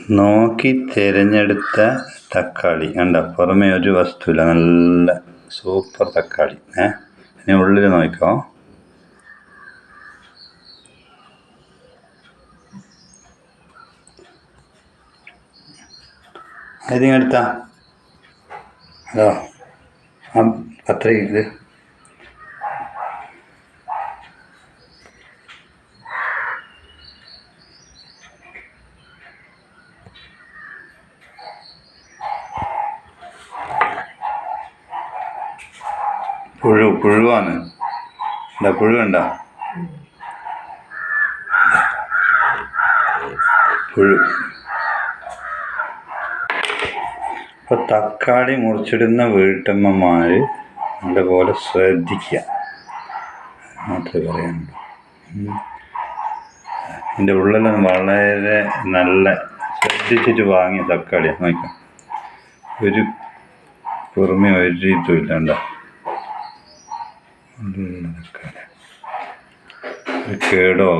നോക്കി തിരഞ്ഞെടുത്ത തക്കാളി. കണ്ട? പുറമേ ഒരു വസ്തുവില്ല. നല്ല സൂപ്പർ തക്കാളി. ഏ? ഇനി ഉള്ളിൽ നോക്കിക്കോ. ഏതിങ്ങ എടുത്താ അതോ ആ കത്രിക പുഴു പുഴുവാണ്. എന്താ പുഴു കണ്ട? പുഴു. ഇപ്പൊ തക്കാളി മുറിച്ചിടുന്ന വീട്ടമ്മമാർ നല്ലപോലെ ശ്രദ്ധിക്കുക മാത്രമേ പറയാനുള്ളൂ. ഇതിന്റെ ഉള്ളിലും വളരെ നല്ല ശ്രദ്ധിച്ചിട്ട് വാങ്ങിയ തക്കാളി നോക്കാം ഒരു പുറമെ ഒരു ഇതും ഇല്ലാണ്ട നമസ്കാരം ഒരു കേടോ